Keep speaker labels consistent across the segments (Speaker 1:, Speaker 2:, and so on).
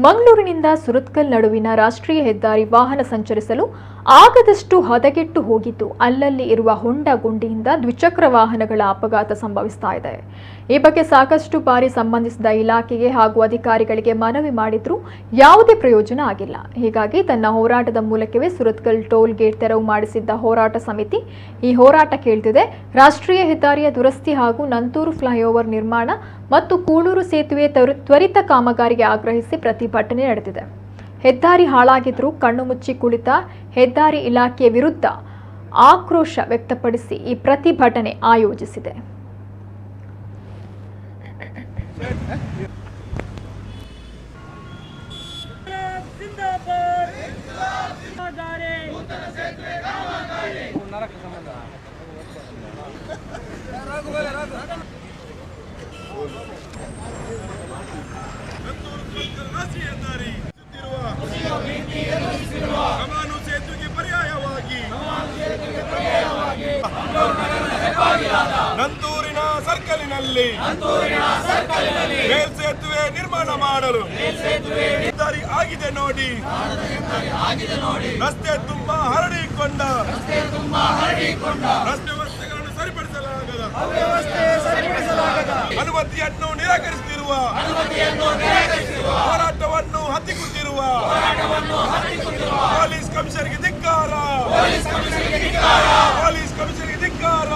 Speaker 1: ಮಂಗಳೂರಿನಿಂದ ಸುರತ್ಕಲ್ ನಡುವಿನ ರಾಷ್ಟ್ರೀಯ ಹೆದ್ದಾರಿ ವಾಹನ ಸಂಚರಿಸಲು ಆಗದಷ್ಟು ಹದಗೆಟ್ಟು ಹೋಗಿದ್ದು. ಅಲ್ಲಲ್ಲಿ ಇರುವ ಹೊಂಡ ಗುಂಡಿಯಿಂದ ದ್ವಿಚಕ್ರ ವಾಹನಗಳ ಅಪಘಾತ ಸಂಭವಿಸ್ತಾ ಇದೆ. ಈ ಬಗ್ಗೆ ಸಾಕಷ್ಟು ಬಾರಿ ಸಂಬಂಧಿಸಿದ ಇಲಾಖೆಗೆ ಹಾಗೂ ಅಧಿಕಾರಿಗಳಿಗೆ ಮನವಿ ಮಾಡಿದ್ರೂ ಯಾವುದೇ ಪ್ರಯೋಜನ ಆಗಿಲ್ಲ. ಹೀಗಾಗಿ ತನ್ನ ಹೋರಾಟದ ಮೂಲಕವೇ ಸುರತ್ಕಲ್ ಟೋಲ್ ಗೇಟ್ ತೆರವು ಮಾಡಿಸಿದ್ದ ಹೋರಾಟ ಸಮಿತಿ ಈ ಹೋರಾಟ ಕೇಳ್ತಿದೆ. ರಾಷ್ಟ್ರೀಯ ಹೆದ್ದಾರಿಯ ದುರಸ್ತಿ ಹಾಗೂ ನಂತೂರು ಫ್ಲೈಓವರ್ ನಿರ್ಮಾಣ ಮತ್ತು ಕೂಳೂರು ಸೇತುವೆ ತ್ವರಿ- ತ್ವರಿತ ಕಾಮಗಾರಿಗೆ ಆಗ್ರಹಿಸಿ ಪ್ರತಿಭಟನೆ ನಡೆದಿದೆ. ಹೆದ್ದಾರಿ ಹಾಳಾಗಿದ್ರೂ ಕಣ್ಣು ಮುಚ್ಚಿ ಕುಳಿತ ಹೆದ್ದಾರಿ ಇಲಾಖೆಯ ವಿರುದ್ಧ ಆಕ್ರೋಶ ವ್ಯಕ್ತಪಡಿಸಿ ಈ ಪ್ರತಿಭಟನೆ ಆಯೋಜಿಸಿದೆ.
Speaker 2: ಸರ್ಕಲಿನಲ್ಲಿ ಮೇಲ್ಸೇತುವೆ ನಿರ್ಮಾಣ ಮಾಡಲು. ಹೆದ್ದಾರಿ ಆಗಿದೆ ನೋಡಿ. ರಸ್ತೆ ತುಂಬಾ ಹರಡಿಕೊಂಡ. ರಸ್ತೆ ವ್ಯವಸ್ಥೆಗಳನ್ನು ಸರಿಪಡಿಸಲಾಗದ. ಅನುಮತಿಯನ್ನು ನಿರಾಕರಿಸುತ್ತಿರುವ. ಹೋರಾಟವನ್ನು ಹತ್ತಿಕ್ಕುತ್ತಿರುವ. ಪೊಲೀಸ್ ಕಮಿಷನರ್ಗೆ ಧಿಕ್ಕಾರ. ಪೊಲೀಸ್ ಕಮಿಷನರ್ಗೆ ಧಿಕ್ಕಾರ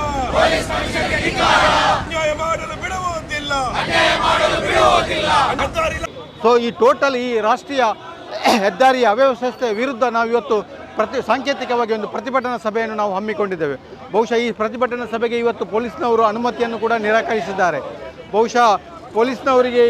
Speaker 2: ನ್ಯಾಯ ಮಾಡಲು ಬಿಡುವುದಿಲ್ಲ ಹೆದ್ದಾರಿ
Speaker 3: ಸೊ ಈ ಟೋಟಲ್ ಈ ರಾಷ್ಟ್ರೀಯ ಹೆದ್ದಾರಿಯ ಅವ್ಯವಸ್ಥೆ ವಿರುದ್ಧ ನಾವು ಇವತ್ತು ಪ್ರತಿ ಸಾಂಕೇತಿಕವಾಗಿ ಒಂದು ಪ್ರತಿಭಟನಾ ಸಭೆಯನ್ನು ನಾವು ಹಮ್ಮಿಕೊಂಡಿದ್ದೇವೆ. ಬಹುಶಃ ಈ ಪ್ರತಿಭಟನಾ ಸಭೆಗೆ ಇವತ್ತು ಪೊಲೀಸ್ನವರು ಅನುಮತಿಯನ್ನು ಕೂಡ ನಿರಾಕರಿಸಿದ್ದಾರೆ. ಬಹುಶಃ ಪೊಲೀಸ್ನವರಿಗೆ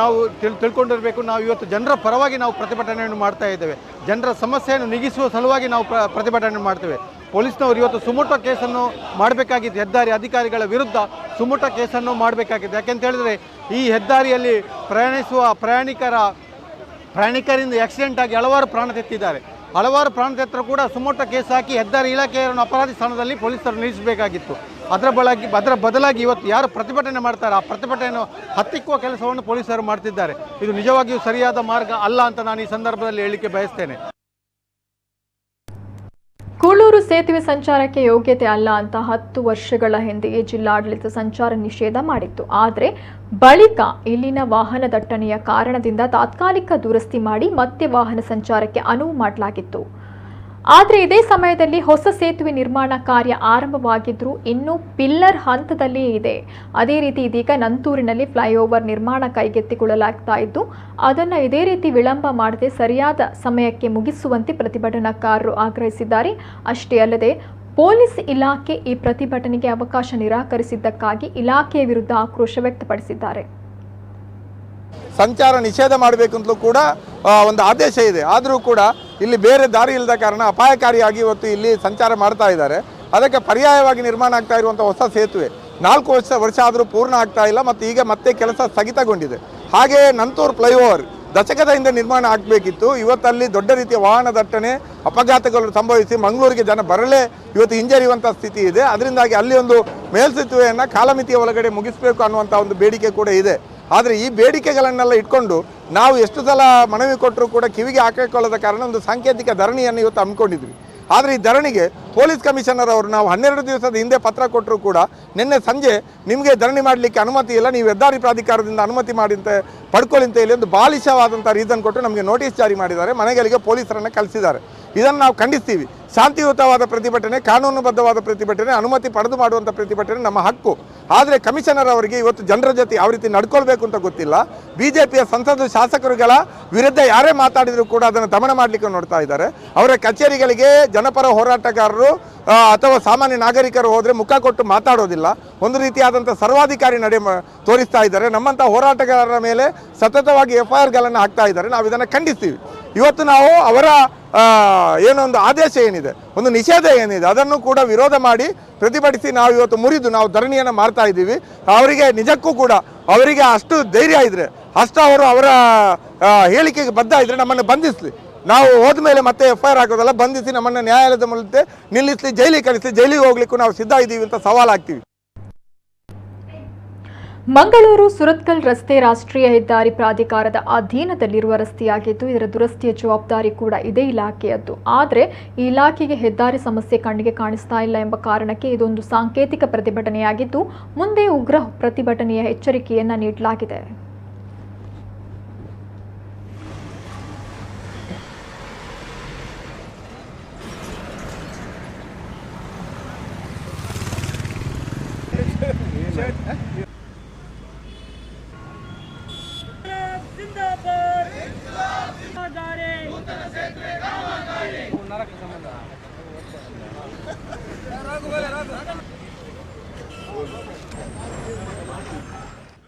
Speaker 3: ನಾವು ತಿಳ್ ತಿಳ್ಕೊಂಡಿರಬೇಕು, ನಾವು ಇವತ್ತು ಜನರ ಪರವಾಗಿ ನಾವು ಪ್ರತಿಭಟನೆಯನ್ನು ಮಾಡ್ತಾ ಇದ್ದೇವೆ. ಜನರ ಸಮಸ್ಯೆಯನ್ನು ನೀಗಿಸುವ ಸಲುವಾಗಿ ನಾವು ಪ್ರ ಪ್ರತಿಭಟನೆ ಮಾಡ್ತೇವೆ. ಪೊಲೀಸ್ನವರು ಇವತ್ತು ಸುಮೋಟೋ ಕೇಸನ್ನು ಮಾಡಬೇಕಾಗಿದ್ದು ಹೆದ್ದಾರಿ ಅಧಿಕಾರಿಗಳ ವಿರುದ್ಧ ಸುಮೋಟೋ ಕೇಸನ್ನು ಮಾಡಬೇಕಾಗಿದೆ. ಯಾಕೆಂತ ಹೇಳಿದರೆ ಈ ಹೆದ್ದಾರಿಯಲ್ಲಿ ಪ್ರಯಾಣಿಸುವ ಪ್ರಯಾಣಿಕರ ಪ್ರಯಾಣಿಕರಿಂದ ಆಕ್ಸಿಡೆಂಟ್ ಆಗಿ ಹಲವಾರು ಪ್ರಾಣ ತೆತ್ತಿದ್ದಾರೆ. ಹಲವಾರು ಪ್ರಾಣ ತೆತ್ತರೂ ಕೂಡ ಸುಮೋಟೋ ಕೇಸ್ ಹಾಕಿ ಹೆದ್ದಾರಿ ಇಲಾಖೆಯನ್ನು ಅಪರಾಧಿ ಸ್ಥಾನದಲ್ಲಿ ಪೊಲೀಸರು ನಿಲ್ಲಿಸಬೇಕಾಗಿತ್ತು. ಅದರ ಬಳಗಿ ಅದರ ಬದಲಾಗಿ ಇವತ್ತು ಯಾರು ಪ್ರತಿಭಟನೆ ಮಾಡ್ತಾರೆ, ಆ ಪ್ರತಿಭಟನೆಯನ್ನು ಹತ್ತಿಕ್ಕುವ ಕೆಲಸವನ್ನು ಪೊಲೀಸರು ಮಾಡ್ತಿದ್ದಾರೆ. ಇದು ನಿಜವಾಗಿಯೂ ಸರಿಯಾದ ಮಾರ್ಗ ಅಲ್ಲ ಅಂತ ನಾನು ಈ ಸಂದರ್ಭದಲ್ಲಿ ಹೇಳಲಿಕ್ಕೆ ಬಯಸ್ತೇನೆ.
Speaker 1: ಕೂಳೂರು ಸೇತುವೆ ಸಂಚಾರಕ್ಕೆ ಯೋಗ್ಯತೆ ಅಲ್ಲ ಅಂತ ಹತ್ತು ವರ್ಷಗಳ ಹಿಂದೆಯೇ ಜಿಲ್ಲಾಡಳಿತ ಸಂಚಾರ ನಿಷೇಧ ಮಾಡಿತ್ತು. ಆದರೆ ಬಳಿಕ ಇಲ್ಲಿನ ವಾಹನ ದಟ್ಟಣೆಯ ಕಾರಣದಿಂದ ತಾತ್ಕಾಲಿಕ ದುರಸ್ತಿ ಮಾಡಿ ಮತ್ತೆ ವಾಹನ ಸಂಚಾರಕ್ಕೆ ಅನುವು ಮಾಡಲಾಗಿತ್ತು. ಆದರೆ ಇದೇ ಸಮಯದಲ್ಲಿ ಹೊಸ ಸೇತುವೆ ನಿರ್ಮಾಣ ಕಾರ್ಯ ಆರಂಭವಾಗಿದ್ರೂ ಇನ್ನೂ ಪಿಲ್ಲರ್ ಹಂತದಲ್ಲಿಯೇ ಇದೆ. ಅದೇ ರೀತಿ ಇದೀಗ ನಂತೂರಿನಲ್ಲಿ ಫ್ಲೈಓವರ್ ನಿರ್ಮಾಣ ಕೈಗೆತ್ತಿಕೊಳ್ಳಲಾಗ್ತಾ ಇದ್ದು, ಅದನ್ನು ಇದೇ ರೀತಿ ವಿಳಂಬ ಮಾಡದೆ ಸರಿಯಾದ ಸಮಯಕ್ಕೆ ಮುಗಿಸುವಂತೆ ಪ್ರತಿಭಟನಾಕಾರರು ಆಗ್ರಹಿಸಿದ್ದಾರೆ. ಅಷ್ಟೇ ಅಲ್ಲದೆ, ಪೊಲೀಸ್ ಇಲಾಖೆ ಈ ಪ್ರತಿಭಟನೆಗೆ ಅವಕಾಶ ನಿರಾಕರಿಸಿದ್ದಕ್ಕಾಗಿ ಇಲಾಖೆಯ ವಿರುದ್ಧ ಆಕ್ರೋಶ ವ್ಯಕ್ತಪಡಿಸಿದ್ದಾರೆ.
Speaker 2: ಸಂಚಾರ ನಿಷೇಧ ಮಾಡಬೇಕು ಅಂತಲೂ ಕೂಡ ಒಂದು ಆದೇಶ ಇದೆ. ಆದರೂ ಕೂಡ ಇಲ್ಲಿ ಬೇರೆ ದಾರಿ ಇಲ್ಲದ ಕಾರಣ ಅಪಾಯಕಾರಿಯಾಗಿ ಇವತ್ತು ಇಲ್ಲಿ ಸಂಚಾರ ಮಾಡ್ತಾ ಇದ್ದಾರೆ. ಅದಕ್ಕೆ ಪರ್ಯಾಯವಾಗಿ ನಿರ್ಮಾಣ ಆಗ್ತಾ ಇರುವಂಥ ಹೊಸ ಸೇತುವೆ ನಾಲ್ಕು ವರ್ಷ ವರ್ಷ ಆದರೂ ಪೂರ್ಣ ಆಗ್ತಾ ಇಲ್ಲ ಮತ್ತು ಈಗ ಮತ್ತೆ ಕೆಲಸ ಸ್ಥಗಿತಗೊಂಡಿದೆ. ಹಾಗೆ ನಂತೂರು ಫ್ಲೈಓವರ್ ದಶಕದ ಹಿಂದೆ ನಿರ್ಮಾಣ ಆಗಬೇಕಿತ್ತು. ಇವತ್ತಲ್ಲಿ ದೊಡ್ಡ ರೀತಿಯ ವಾಹನ ದಟ್ಟಣೆ, ಅಪಘಾತಗಳು ಸಂಭವಿಸಿ ಮಂಗಳೂರಿಗೆ ಜನ ಬರಲೇ ಇವತ್ತು ಹಿಂಜರಿಯುವಂಥ ಸ್ಥಿತಿ ಇದೆ. ಅದರಿಂದಾಗಿ ಅಲ್ಲಿ ಒಂದು ಮೇಲ್ಸೇತುವೆಯನ್ನು ಕಾಲಮಿತಿಯ ಒಳಗಡೆ ಮುಗಿಸಬೇಕು ಅನ್ನುವಂಥ ಒಂದು ಬೇಡಿಕೆ ಕೂಡ ಇದೆ. ಆದರೆ ಈ ಬೇಡಿಕೆಗಳನ್ನೆಲ್ಲ ಇಟ್ಕೊಂಡು ನಾವು ಎಷ್ಟು ಸಲ ಮನವಿ ಕೊಟ್ಟರೂ ಕೂಡ ಕಿವಿಗೆ ಹಾಕಿಕೊಳ್ಳದ ಕಾರಣ ಒಂದು ಸಾಂಕೇತಿಕ ಧರಣಿಯನ್ನು ಇವತ್ತು ಹಮ್ಮಿಕೊಂಡಿದ್ವಿ. ಆದರೆ ಈ ಧರಣಿಗೆ ಪೊಲೀಸ್ ಕಮಿಷನರ್ ಅವರು ನಾವು ಹನ್ನೆರಡು ದಿವಸದ ಹಿಂದೆ ಪತ್ರ ಕೊಟ್ಟರು ಕೂಡ ನಿನ್ನೆ ಸಂಜೆ ನಿಮಗೆ ಧರಣಿ ಮಾಡಲಿಕ್ಕೆ ಅನುಮತಿ ಇಲ್ಲ, ನೀವು ಹೆದ್ದಾರಿ ಪ್ರಾಧಿಕಾರದಿಂದ ಅನುಮತಿ ಮಾಡಿದಂತೆ ಪಡ್ಕೊಳ್ಳಿ ಅಂತ ಹೇಳಿ ಒಂದು ಬಾಲಿಷವಾದಂಥ ರೀಸನ್ ಕೊಟ್ಟು ನಮಗೆ ನೋಟಿಸ್ ಜಾರಿ ಮಾಡಿದ್ದಾರೆ. ಮನೆಗಳಿಗೆ ಪೊಲೀಸರನ್ನು ಕಳಿಸಿದ್ದಾರೆ. ಇದನ್ನು ನಾವು ಖಂಡಿಸ್ತೀವಿ. ಶಾಂತಿಯುತವಾದ ಪ್ರತಿಭಟನೆ, ಕಾನೂನುಬದ್ಧವಾದ ಪ್ರತಿಭಟನೆ, ಅನುಮತಿ ಪಡೆದು ಮಾಡುವಂಥ ಪ್ರತಿಭಟನೆ ನಮ್ಮ ಹಕ್ಕು. ಆದರೆ ಕಮಿಷನರ್ ಅವರಿಗೆ ಇವತ್ತು ಜನರ ಜೊತೆ ಯಾವ ರೀತಿ ನಡ್ಕೊಳ್ಬೇಕು ಅಂತ ಗೊತ್ತಿಲ್ಲ. ಬಿ ಜೆ ಪಿಯ ಸಂಸದ ಶಾಸಕರುಗಳ ವಿರುದ್ಧ ಯಾರೇ ಮಾತಾಡಿದರೂ ಕೂಡ ಅದನ್ನು ದಮನ ಮಾಡಲಿಕ್ಕೆ ನೋಡ್ತಾ ಇದ್ದಾರೆ. ಅವರ ಕಚೇರಿಗಳಿಗೆ ಜನಪರ ಹೋರಾಟಗಾರರು ಅಥವಾ ಸಾಮಾನ್ಯ ನಾಗರಿಕರು ಹೋದರೆ ಮುಖ ಕೊಟ್ಟು ಮಾತಾಡೋದಿಲ್ಲ. ಒಂದು ರೀತಿಯಾದಂಥ ಸರ್ವಾಧಿಕಾರಿ ನಡೆ ತೋರಿಸ್ತಾ ಇದ್ದಾರೆ. ನಮ್ಮಂಥ ಹೋರಾಟಗಾರರ ಮೇಲೆ ಸತತವಾಗಿ ಎಫ್ ಐ ಆರ್ಗಳನ್ನು ಹಾಕ್ತಾ ಇದ್ದಾರೆ. ನಾವು ಇದನ್ನು ಖಂಡಿಸ್ತೀವಿ. ಇವತ್ತು ನಾವು ಅವರ ಏನೊಂದು ಆದೇಶ ಏನಿದೆ, ಒಂದು ನಿಷೇಧ ಏನಿದೆ, ಅದನ್ನು ಕೂಡ ವಿರೋಧ ಮಾಡಿ ಪ್ರತಿಭಟಿಸಿ ನಾವು ಇವತ್ತು ಮುರಿದು ನಾವು ಧರಣಿಯನ್ನು ಮಾಡ್ತಾ ಇದ್ದೀವಿ. ಅವರಿಗೆ ನಿಜಕ್ಕೂ ಕೂಡ ಅವರಿಗೆ ಅಷ್ಟು ಧೈರ್ಯ ಇದ್ರೆ, ಅಷ್ಟು ಅವರು ಅವರ ಹೇಳಿಕೆಗೆ ಬದ್ಧ ಇದ್ರೆ ನಮ್ಮನ್ನು ಬಂಧಿಸಲಿ. ನಾವು ಹೋದ್ಮೇಲೆ ಮತ್ತೆ ಎಫ್ ಐ ಆರ್ ಹಾಕೋದಲ್ಲ, ಬಂಧಿಸಿ ನಮ್ಮನ್ನು ನ್ಯಾಯಾಲಯದ ಮೂಲಕ ನಿಲ್ಲಿಸಲಿ, ಜೈಲಿಗೆ ಕಳಿಸಿ ಜೈಲಿಗೆ ಹೋಗ್ಲಿಕ್ಕೂ ನಾವು ಸಿದ್ಧ ಇದ್ದೀವಿ ಅಂತ ಸವಾಲಾಗ್ತೀವಿ.
Speaker 1: ಮಂಗಳೂರು ಸುರತ್ಕಲ್ ರಸ್ತೆ ರಾಷ್ಟ್ರೀಯ ಹೆದ್ದಾರಿ ಪ್ರಾಧಿಕಾರದ ಅಧೀನದಲ್ಲಿರುವ ರಸ್ತೆಯಾಗಿದ್ದು, ಇದರ ದುರಸ್ತಿಯ ಜವಾಬ್ದಾರಿ ಕೂಡ ಇದೇ ಇಲಾಖೆಯದ್ದು. ಆದರೆ, ಈ ಇಲಾಖೆಗೆ ಹೆದ್ದಾರಿ ಸಮಸ್ಯೆ ಕಣ್ಣಿಗೆ ಕಾಣಿಸ್ತಾ ಇಲ್ಲ ಎಂಬ ಕಾರಣಕ್ಕೆ ಇದೊಂದು ಸಾಂಕೇತಿಕ ಪ್ರತಿಭಟನೆಯಾಗಿದ್ದು, ಮುಂದೆ ಉಗ್ರ ಪ್ರತಿಭಟನೆಯ ಎಚ್ಚರಿಕೆಯನ್ನು ನೀಡಲಾಗಿದೆ. kazanmalı.